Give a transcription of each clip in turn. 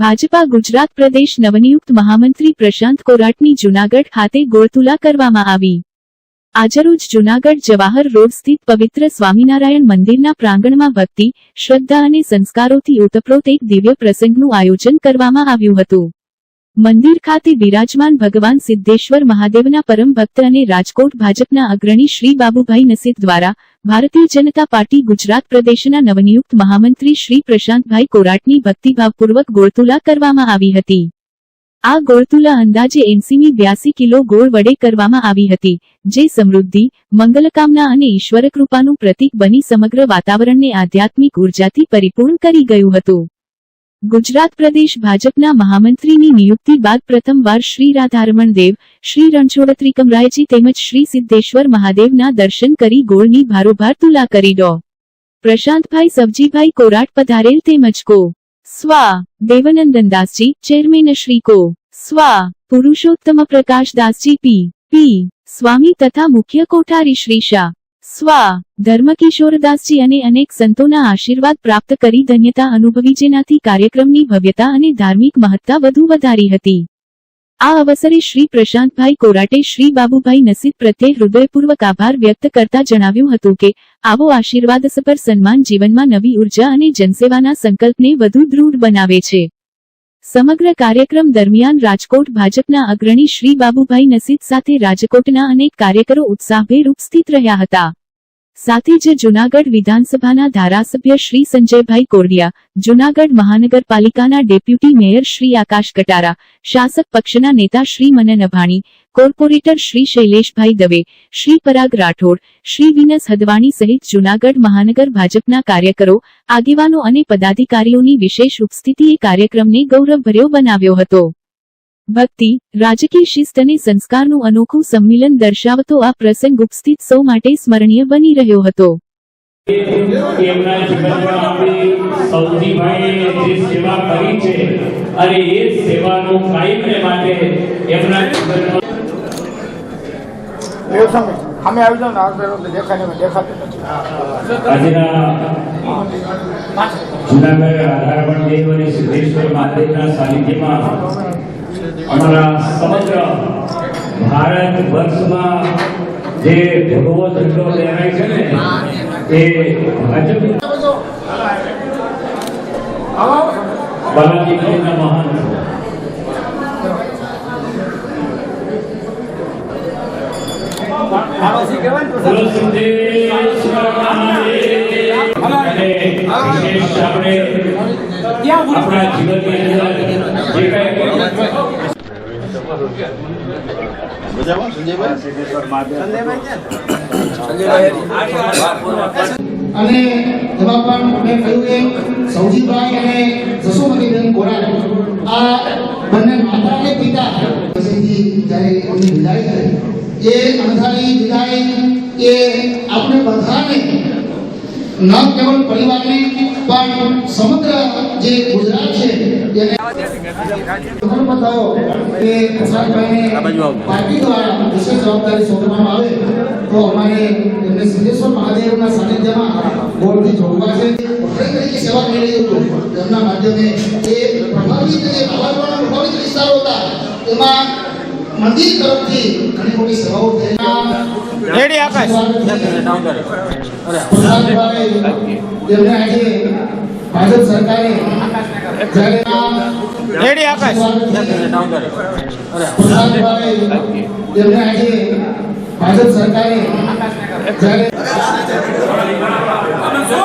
ભાજપા ગુજરાત પ્રદેશ નવનિયુક્ત મહામંત્રી પ્રશાંત કોરાટની જૂનાગઢ ખાતે ગોળતુલા કરવામાં આવી. આજરોજ જૂનાગઢ જવાહર રોડ સ્થિત પવિત્ર સ્વામિનારાયણ મંદિરના પ્રાંગણમાં ભક્તિ, શ્રદ્ધા અને સંસ્કારોથી ઓતપ્રોત એક દિવ્ય પ્રસંગનું આયોજન કરવામાં આવ્યું હતું. મંદિર ખાતે બિરાજમાન ભગવાન સિદ્ધેશ્વર મહાદેવના પરમ ભક્ત અને રાજકોટ ભાજપના અગ્રણી શ્રી બાબુભાઈ નસીદ દ્વારા ભારતીય જનતા પાર્ટી ગુજરાત પ્રદેશના નવનિયુક્ત મહામંત્રી શ્રી પ્રશાંતભાઈ કોરાટની ભક્તિભાવપૂર્વક ગોળતુલા કરવામાં આવી હતી. આ ગોળતુલા અંદાજે એનસીની બ્યાસી કિલો ગોળ વડે કરવામાં આવી હતી, જે સમૃદ્ધિ, મંગલકામના અને ઈશ્વરકૃપાનું પ્રતીક બની સમગ્ર વાતાવરણને આધ્યાત્મિક ઉર્જાથી પરિપૂર્ણ કરી ગયું હતું. ગુજરાત પ્રદેશ ભાજપના મહામંત્રીની નિયુક્તિ બાદ પ્રથમવાર શ્રી રાધારમણ દેવ, શ્રી રણછોડત્રિકમરાયજી તેમજ શ્રી સિદ્ધેશ્વર મહાદેવના દર્શન કરી ગોળની ભારોભાર તુલા કરી ડો. પ્રશાંતભાઈ સબજીભાઈ કોરાટ પધારેલ તેમજ કો. સ્વા. દેવનંદનદાસજી, ચેરમેન શ્રી કો. સ્વા. પુરુષોત્તમ પ્રકાશદાસજી, પી. પી. સ્વામી તથા મુખ્ય કોઠારી શ્રી શાહ. સ્વા, ધર્મકિશોરદાસજી અને અનેક સંતોના આશીર્વાદ પ્રાપ્ત કરી ધન્યતા અનુભવી જેનાથી કાર્યક્રમની ભવ્યતા અને ધાર્મિક મહત્તા વધુ વધારી હતી. આ અવસરે શ્રી પ્રશાંતભાઈ કોરાટે શ્રી બાબુભાઈ નસીબ પ્રત્યે હૃદયપૂર્વક આભાર વ્યક્ત કરતા જણાવ્યું હતું કે, આવો આશીર્વાદસભર સન્માન જીવનમાં નવી ઊર્જા અને જનસેવાના સંકલ્પને વધુ દૃઢ બનાવે છે. સમગ્ર કાર્યક્રમ દરમિયાન રાજકોટ ભાજપના અગ્રણી શ્રી બાબુભાઈ નસીદ સાથે રાજકોટના અનેક કાર્યકરો ઉત્સાહભેર ઉપસ્થિત રહ્યા હતા. સાથે જ જૂનાગઢ વિધાનસભાના ધારાસભ્ય શ્રી સંજયભાઈ કોરડિયા, જૂનાગઢ મહાનગરપાલિકાના ડેપ્યુટી મેયર શ્રી આકાશ કટારા, શાસક પક્ષના નેતા શ્રી મનન અભાણી, કોર્પોરેટર શ્રી શૈલેષભાઈ દવે, શ્રી પરાગ રાઠોડ, શ્રી વિનસ હદવાણી સહિત જૂનાગઢ મહાનગર ભાજપના કાર્યકરો, આગેવાનો અને પદાધિકારીઓની વિશેષ ઉપસ્થિતિએ કાર્યક્રમને ગૌરવભર્યો બનાવ્યો હતો. ભક્તિ રાજકીય શિસ્ત અને સંસ્કારનું અનોખું સંમિલન દર્શાવતો આ પ્રસંગ ઉપસ્થિત સૌ માટે સ્મરણીય બની રહ્યો હતો. એમના જીવનમાં આપણી સૌજીભાઈએ જે સેવા કરી છે અને એ સેવાનું કાયમને માટે એમના જીવનમાં અમે આવી જાવ ને દેખાય નહીં દેખાતું નથી. આજના જુનાગઢ આધારવણ દેવ અને સિદ્ધેશ્વર મહાદેવના સાનિધ્યમાં અમારા સમગ્ર ભારત વર્ષમાં જે ભગવો ઝંડો લહેરાય છે ને એ ભાજપ મહાન આપણા જીવનની અંદર જે કાંઈ અને એમાં પણ મેં કહ્યું કે સૌજીભાઈ અને જસોમતીબેન કોરાટ આ બંને માતા અને પિતા જ્યારે એમની વિદાય થઈ. એ અંધારી વિદાય એ આપણે બધાને ન કેવળ પરિવારને પણ સમગ્ર જે ગુજરાત છે એને ખબર બતાવો કે પ્રસાદભાઈને પાર્ટી દ્વારા વિશેષ જવાબદારી સોંપવામાં આવે તો અમારે એમને સિદ્ધેશ્વર મહાદેવના સાનિધ્યમાં ગોળથી જોડવા છે. તરીકે સેવા કરી રહ્યું હતું. એમના માધ્યમે એ પ્રભાવિત જે વાવાઝોડાના પ્રભાવિત વિસ્તારો હતા એમાં મંદિર તરફથી ઘણી મોટી સેવાઓ થઈ રેડી આકાશ. જેમને આજે ભાજપ સરકારે રેડી આકાશ. જેમને આજે ભાજપ સરકારે જ્યારે ચલો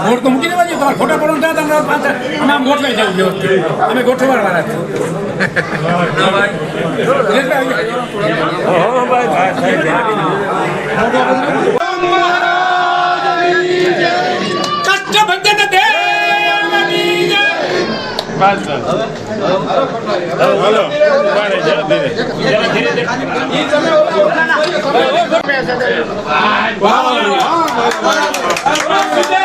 ગોળ તો મૂકી દેવા જોઈએ તમારે ખોટા પડો ત્યાં તમને પાછળ અમે આમ ગોઠવાઈ જવું વ્યવસ્થિત. અમે ગોઠવવા વાળા છીએ સ્વામિનારાયણ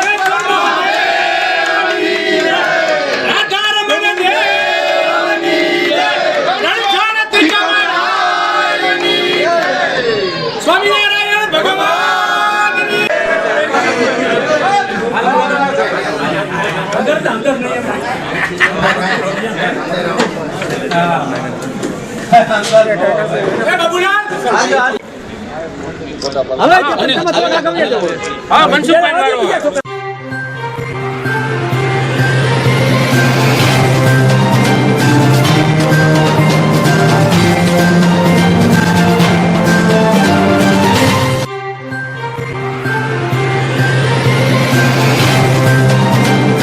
હા. મનસુખભાઈ